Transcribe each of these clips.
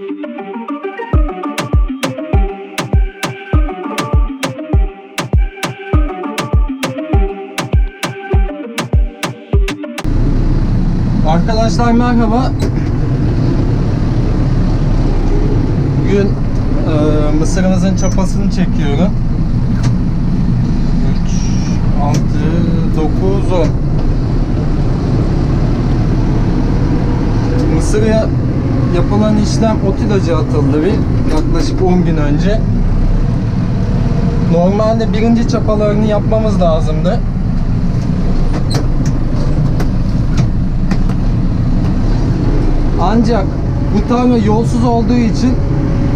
Arkadaşlar merhaba. Bugün e, mısırımızın çapasını çekiyorum. 3, 6, 9, 10. Mısır'a yapılan işlem ot ilacı atıldı bir yaklaşık 10 gün önce. Normalde birinci çapalarını yapmamız lazımdı. Ancak bu tarla yolsuz olduğu için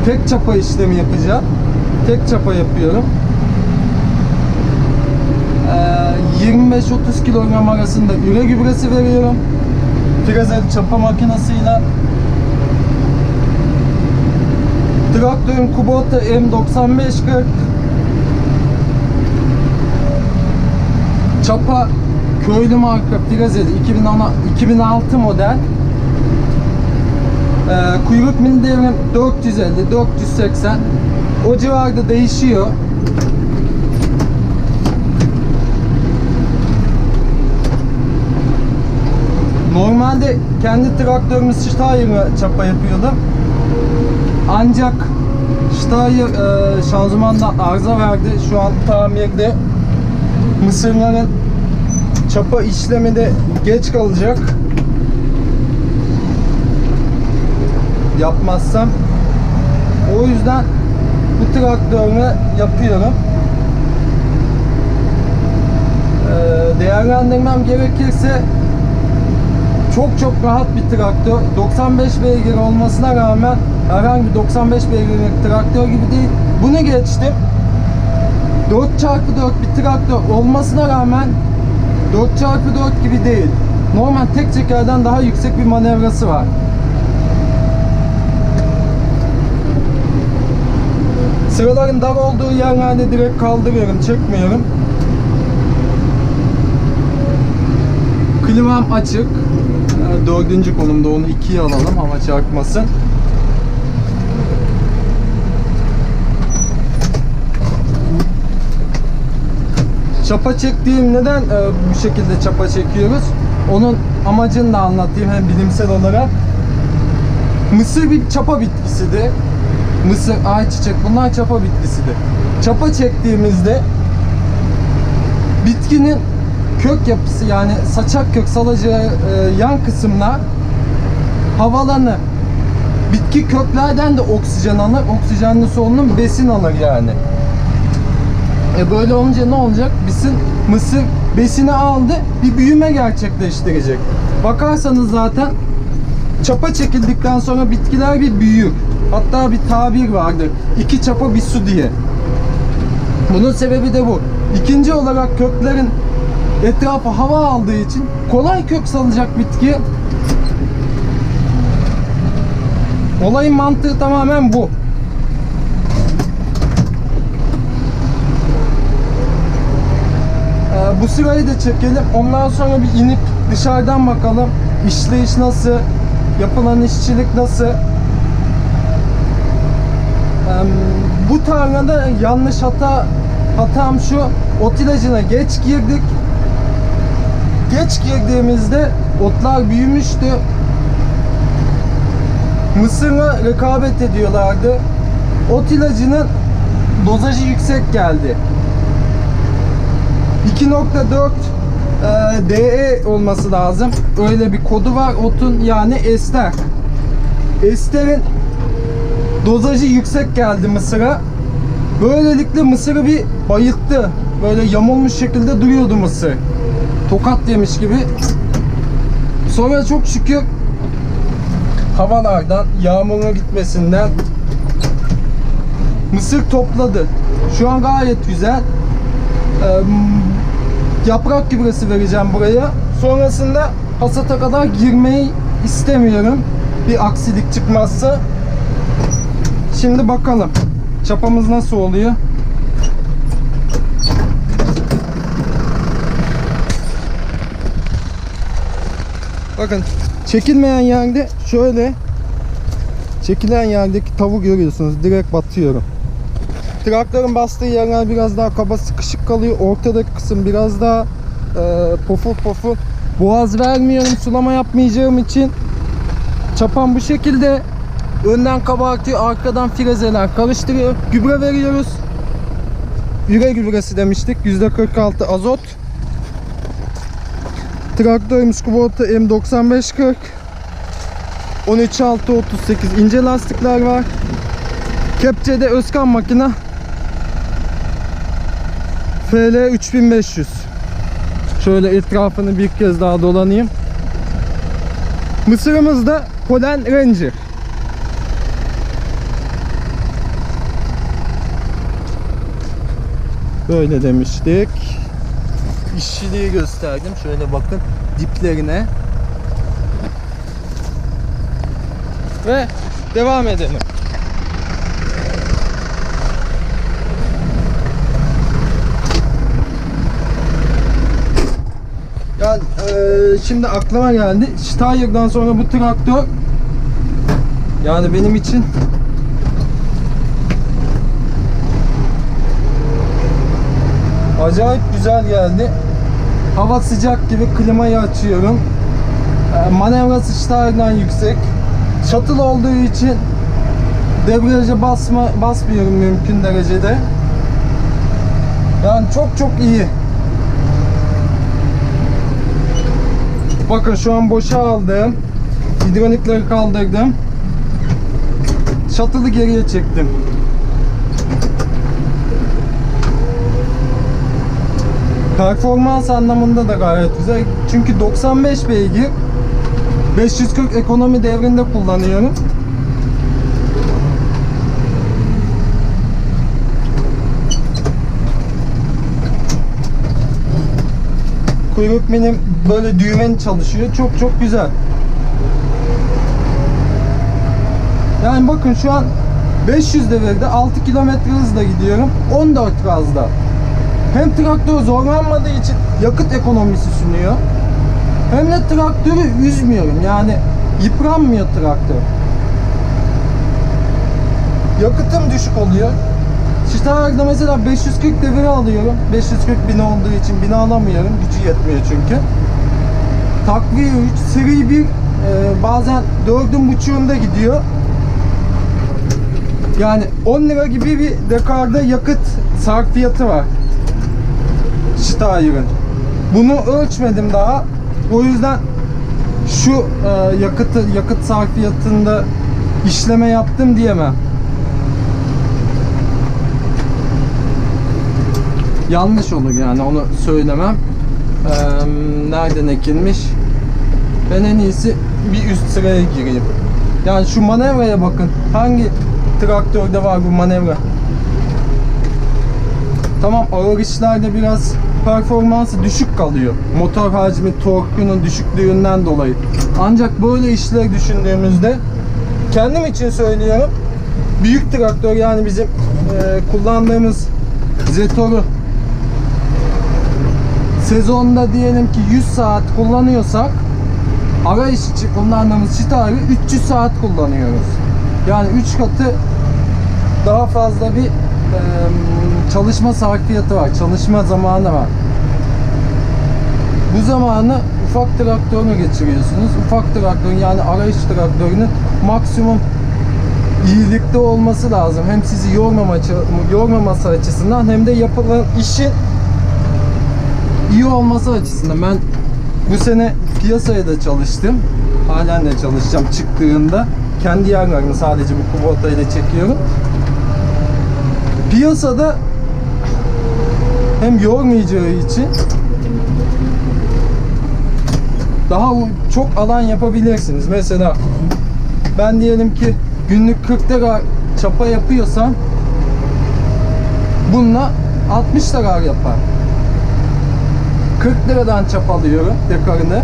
tek çapa işlemi yapacağım. Tek çapa yapıyorum. Ee, 25-30 kilogram arasında üre gübresi veriyorum. Frezer çapa makinesiyle. Traktörün Kubota M9540 Çapa köylü marka Frezeri 2006 model ee, kuyruk mil devrim 450 480 o civarda değişiyor. Normalde kendi traktörümü Steyer'la çapa yapıyordum. Ancak Steyr e, şanzımanda arıza verdi. Şu an tamirde. Mısırların çapa işlemi de geç kalacak. yapmazsam o yüzden bu traktörle yapıyorum. Ee, değerlendirmem gerekirse çok çok rahat bir traktör. 95 beygir olmasına rağmen herhangi bir 95 beygirlik traktör gibi değil. Bunu geçtim. 4x4 bir traktör olmasına rağmen 4x4 gibi değil. Normal tek çekerden daha yüksek bir manevrası var. Sıraların dar olduğu yerlerde direkt kaldırıyorum, çekmiyorum. Klimam açık. Ee, Dördüncü konumda onu ikiye alalım hava çarpmasın. Çapa çektiğim neden e, bu şekilde çapa çekiyoruz? Onun amacını da anlatayım hem bilimsel olarak. Mısır bir çapa bitkisidir. Mısır, ayçiçek bunlar çapa bitkisidir. Çapa çektiğimizde bitkinin kök yapısı yani saçak kök salacağı e, yan kısımlar havalanır. Bitki köklerden de oksijen alır. Oksijenli solunum besin alır yani. E böyle olunca ne olacak? Bizim mısır besini aldı, bir büyüme gerçekleştirecek. Bakarsanız zaten çapa çekildikten sonra bitkiler bir büyür. Hatta bir tabir vardır. İki çapa bir su diye. Bunun sebebi de bu. İkinci olarak köklerin etrafı hava aldığı için kolay kök salacak bitki. Olayın mantığı tamamen bu. Ee, bu sırayı da çekelim. Ondan sonra bir inip dışarıdan bakalım. İşleyiş nasıl? Yapılan işçilik nasıl? Bu tarlada yanlış hata hatam şu ot ilacına geç girdik geç girdiğimizde otlar büyümüştü mısırla rekabet ediyorlardı ot ilacının dozajı yüksek geldi 2.4 e, DE olması lazım öyle bir kodu var otun yani ester esterin dozajı yüksek geldi mısıra. Böylelikle mısırı bir bayılttı. Böyle yamulmuş şekilde duruyordu mısır. Tokat yemiş gibi. Sonra çok şükür havalardan, yağmurun gitmesinden mısır topladı. Şu an gayet güzel. Ee, yaprak gübresi vereceğim buraya. Sonrasında hasata kadar girmeyi istemiyorum. Bir aksilik çıkmazsa. Şimdi bakalım. Çapamız nasıl oluyor? Bakın çekilmeyen yerde şöyle Çekilen yerdeki tavu görüyorsunuz. Direkt batıyorum. Traktörün bastığı yerler biraz daha kaba sıkışık kalıyor. Ortadaki kısım biraz daha e, pofur pofur. Boğaz vermiyorum sulama yapmayacağım için. Çapan bu şekilde. Önden kabartıyor, arkadan frezeler karıştırıyor. Gübre veriyoruz. Üre gübresi demiştik. %46 azot. Traktörümüz Kubota M9540. 13638 ince lastikler var. Kepçede Özkan makine. FL 3500. Şöyle etrafını bir kez daha dolanayım. Mısırımız da Polen Ranger. Böyle demiştik. İşçiliği gösterdim. Şöyle bakın diplerine. Ve devam edelim. Yani eee, şimdi aklıma geldi. Steyer'dan sonra bu traktör yani benim için acayip güzel geldi. Hava sıcak gibi klimayı açıyorum. Eee, manevrası Steyer'dan yüksek. Shuttle olduğu için debriyaja basma basmıyorum mümkün derecede. Yani çok çok iyi. Bakın şu an boşa aldım. Hidrolikleri kaldırdım. Shuttle'ı geriye çektim. Performans anlamında da gayet güzel. Çünkü 95 beygir 540 ekonomi devrinde kullanıyorum. Kuyruk benim böyle düğmen çalışıyor. Çok çok güzel. Yani bakın şu an 500 devirde 6 kilometre hızla gidiyorum. 14 gazda. Hem traktör zorlanmadığı için yakıt ekonomisi sunuyor. Hem de traktörü üzmüyorum. Yani yıpranmıyor traktör. Yakıtım düşük oluyor. Steyer'da mesela 540 devir alıyorum. 540 bin olduğu için bini alamıyorum. Gücü yetmiyor çünkü. Takviye 3, seri 1 e, bazen 4'ün buçuğunda gidiyor. Yani 10 lira gibi bir dekarda yakıt sarfiyatı var. Steyer'ın. Bunu ölçmedim daha. O yüzden şu e, yakıtı yakıt sarfiyatında işleme yaptım diyemem. Yanlış olur yani onu söylemem. Ee, nereden ekilmiş? Ben en iyisi bir üst sıraya gireyim. Yani şu manevraya bakın. Hangi traktörde var bu manevra? Tamam ağır işlerde biraz performansı düşük kalıyor. Motor hacmi, torkunun düşüklüğünden dolayı. Ancak böyle işler düşündüğümüzde kendim için söylüyorum. Büyük traktör yani bizim e, kullandığımız Zetor'u sezonda diyelim ki 100 saat kullanıyorsak arayış için kullandığımız Steyer'ı 300 saat kullanıyoruz. Yani 3 katı daha fazla bir çalışma sarfiyatı var, çalışma zamanı var. Bu zamanı ufak traktörüne geçiriyorsunuz. Ufak traktör yani arayış traktörünün maksimum iyilikte olması lazım. Hem sizi yormama, yormaması açısından hem de yapılan işin iyi olması açısından. Ben bu sene piyasaya da çalıştım. Halen de çalışacağım çıktığında. Kendi yerlerimi sadece bu Kubota ile çekiyorum. Piyasada hem yormayacağı için daha çok alan yapabilirsiniz. Mesela ben diyelim ki günlük 40 lira çapa yapıyorsam bununla 60 lira yapar. 40 liradan çap alıyorum dekarını.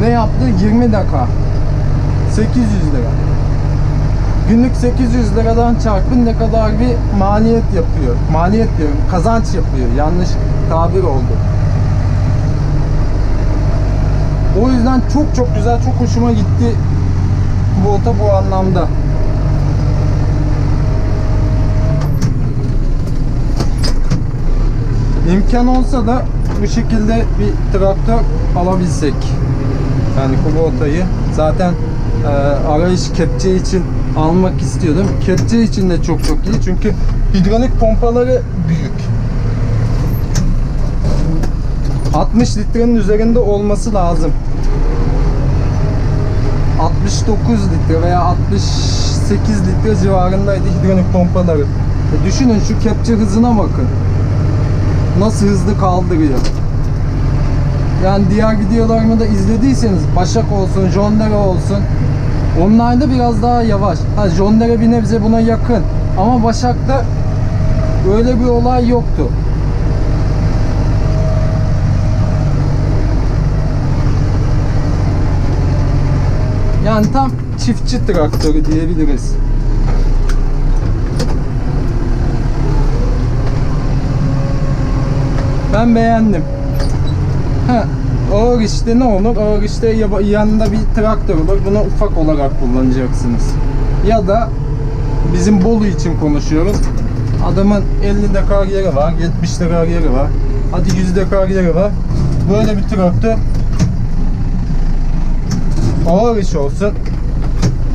Ne yaptı? 20 dakika. 800 lira. Günlük 800 liradan çarpın ne kadar bir maliyet yapıyor. Maliyet diyorum, kazanç yapıyor. Yanlış tabir oldu. O yüzden çok çok güzel, çok hoşuma gitti Kubota bu anlamda. İmkan olsa da bu şekilde bir traktör alabilsek. Yani Kubota'yı zaten e, arayış kepçe için almak istiyordum. Kepçe için de çok çok iyi çünkü hidrolik pompaları büyük. 60 litrenin üzerinde olması lazım. 69 litre veya 68 litre civarındaydı hidrolik pompaları. E düşünün şu kepçe hızına bakın. Nasıl hızlı kaldırıyor. Yani diğer videolarımı da izlediyseniz Başak olsun, John Deere olsun onlarda biraz daha yavaş. Ha, John Deere bir nebze buna yakın. Ama Başak'ta öyle bir olay yoktu. Yani tam çiftçi traktörü diyebiliriz. Ben beğendim. Ha, ağır işte ne olur? Ağır işte ya- yanında bir traktör olur. Bunu ufak olarak kullanacaksınız. Ya da bizim Bolu için konuşuyorum. Adamın 50 dekar yeri var, 70 dekar yeri var. Hadi 100 dekar yeri var. Böyle bir traktör ağır iş olsun,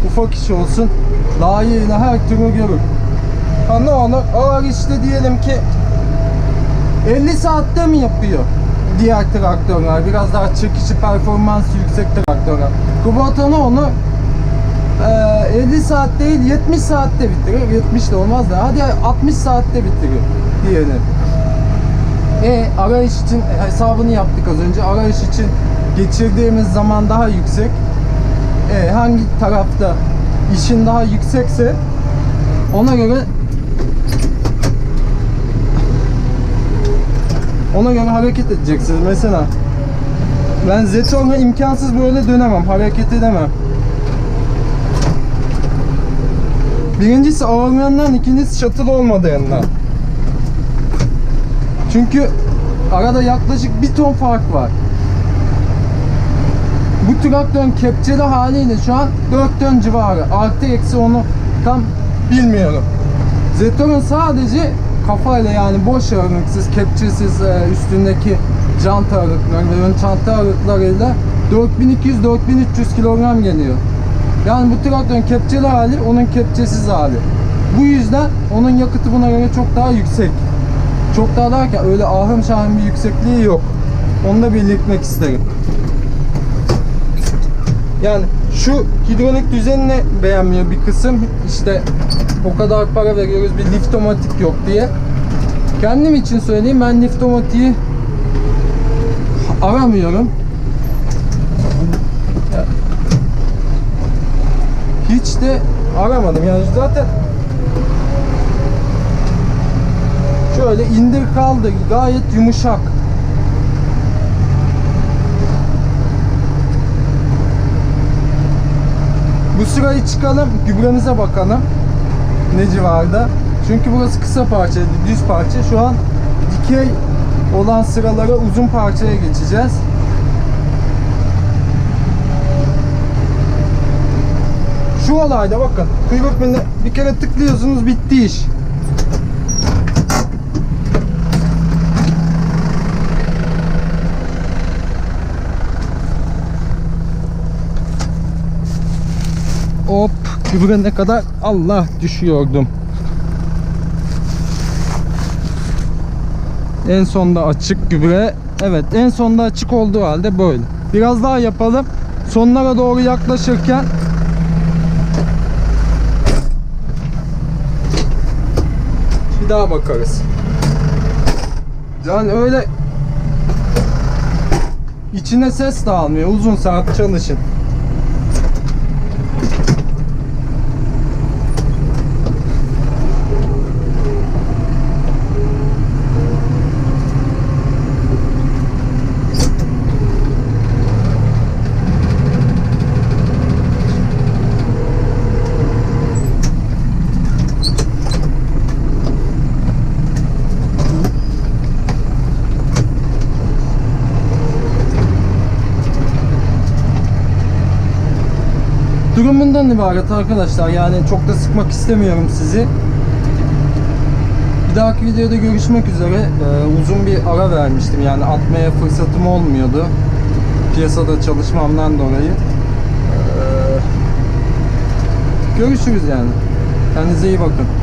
ufak iş olsun, layığıyla her türlü görür. Ha ne olur? Ağır işte diyelim ki 50 saatte mi yapıyor? Diğer traktörler biraz daha çekici performans yüksek traktörler. Kubota ne onu e, 50 saat değil 70 saatte bitirir. 70 de olmaz da hadi 60 saatte bitirir diyelim. E arayış için hesabını yaptık az önce. Arayış için geçirdiğimiz zaman daha yüksek. E, hangi tarafta işin daha yüksekse ona göre ona göre hareket edeceksiniz. Mesela ben Zeton'la imkansız böyle dönemem. Hareket edemem. Birincisi ağırlığından, ikincisi shuttle olmadığından. Çünkü arada yaklaşık bir ton fark var. Bu traktörün kepçeli haliyle şu an 4 ton civarı. Artı eksi onu tam bilmiyorum. Zetor'un sadece kafayla yani boş ağırlıksız, kepçesiz e, üstündeki jant ağırlıkları ve ön çanta ağırlıklarıyla 4200-4300 kilogram geliyor. Yani bu traktörün kepçeli hali onun kepçesiz hali. Bu yüzden onun yakıtı buna göre çok daha yüksek. Çok daha derken öyle ahım şahım bir yüksekliği yok. Onu da belirtmek isterim. Yani şu hidrolik düzenini beğenmiyor bir kısım. İşte o kadar para veriyoruz bir liftomatik yok diye. Kendim için söyleyeyim ben liftomatiği aramıyorum. Hiç de aramadım yani zaten şöyle indir kaldır gayet yumuşak. Bu sırayı çıkalım, gübremize bakalım. Ne civarda? Çünkü burası kısa parça, düz parça. Şu an dikey olan sıralara uzun parçaya geçeceğiz. Şu olayda bakın, kuyruk bir kere tıklıyorsunuz bitti iş. Hop gübre ne kadar Allah düşüyordum. En sonda açık gübre. Evet en sonda açık olduğu halde böyle. Biraz daha yapalım. Sonlara doğru yaklaşırken bir daha bakarız. Yani öyle içine ses de almıyor. Uzun saat çalışın. Durumundan ibaret arkadaşlar. Yani çok da sıkmak istemiyorum sizi. Bir dahaki videoda görüşmek üzere. Ee, uzun bir ara vermiştim. Yani atmaya fırsatım olmuyordu. Piyasada çalışmamdan dolayı. Ee, görüşürüz yani. Kendinize iyi bakın.